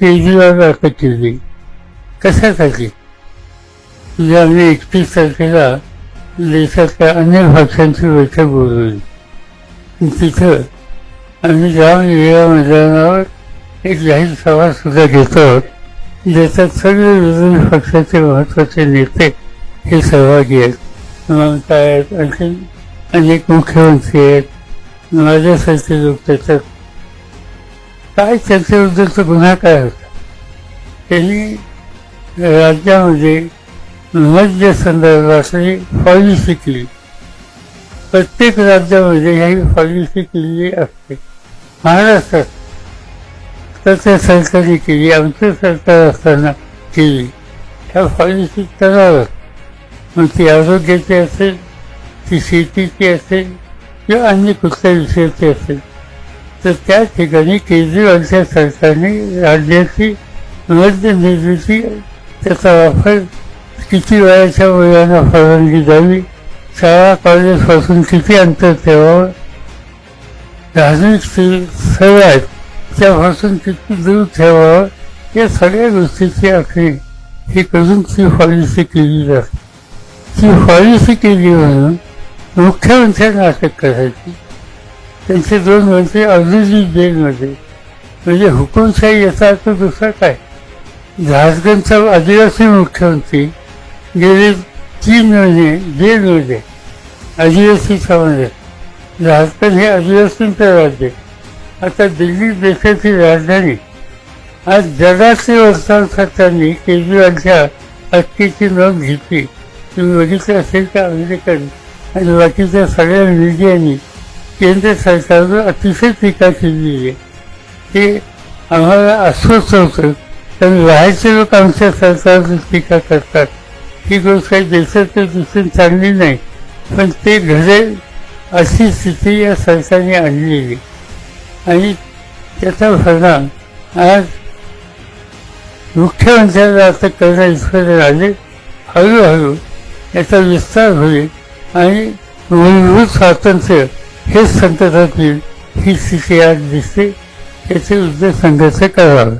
केजरीवाल अटक केली कशासाठी? तुझ्या आम्ही एकतीस तारखेला देशातल्या अनेक भाषांची बैठक बोलवली. तिथं आम्ही ग्राम वेळा मैदानावर एक जाहीर सभा सुद्धा घेतो आहोत ज्याच्यात सगळे विरोधी पक्षाचे महत्त्वाचे नेते हे सहभागी आहेत. ममता आहेत आणखी अनेक मुख्यमंत्री आहेत. माझ्यासारखे लोक त्याच्यात काय त्यांच्याबद्दलचा गुन्हा काय होता? त्यांनी राज्यामध्ये मद्य संदर्भातली पॉलिसी शिकली प्रत्येक राज्यामध्ये ही पॉलिसी केलेली असते. महाराष्ट्रात त्याच्या सरकारने केली आमचं सरकार असताना केली. ह्या पॉलिसी कराव्यात मग ती आरोग्याची असेल ती शेतीची असेल किंवा अन्य कुठल्या विषयाची असेल तर त्या ठिकाणी केजरीवालच्या सरकारने राज्याची मद्य निर्मिती त्याचा वापर किती वयाच्या मुलांना परवानगी द्यावी शाळा कॉलेजपासून किती अंतर ठेवावं धार्मिक स्थळं आहेत त्यापासून किती दूर ठेवावं या सगळ्या गोष्टीची आखणी ही करून ती पॉलिसी केली जाते. ती पॉलिसी केली म्हणून मुख्यमंत्र्यांना अटक करायची. त्यांचे दोन मंत्री ऑलरेडी जेलमध्ये म्हणजे हुकुमशाही याचा अर्थ दुसरा काय? झारखंडचा आदिवासी मुख्यमंत्री गेले तीन महिने जेलमध्ये आदिवासी समाजात. झारखंड हे आदिवासींचं राज्य आता दिल्ली देशाची राजधानी. आज जगाचे वर्तमानपत्रांनी केजरीवालच्या अटकेची नोंद घेतली. तुम्ही बघितलं असेल का? अमेरिकन आणि बाकीच्या सगळ्या मीडियानी केंद्र सरकारवर अतिशय टीका केलेली आहे. ते आम्हाला अस्वस्थ होतं कारण राहायचे लोक आमच्या सरकारवर टीका करतात. ही गोष्ट काही देशाच्या दृष्टीने चांगली नाही पण ते घडेल अशी स्थिती या सरकारने आणलेली. आणि त्याचा परिणाम आज मुख्यमंत्र्याला आता करणं इथपर्यंत आले. हळूहळू याचा विस्तार होईल आणि मूलभूत स्वातंत्र्य हेच संकटात ही स्थिती आज दिसते याचे उद्देश संघर्ष करावे.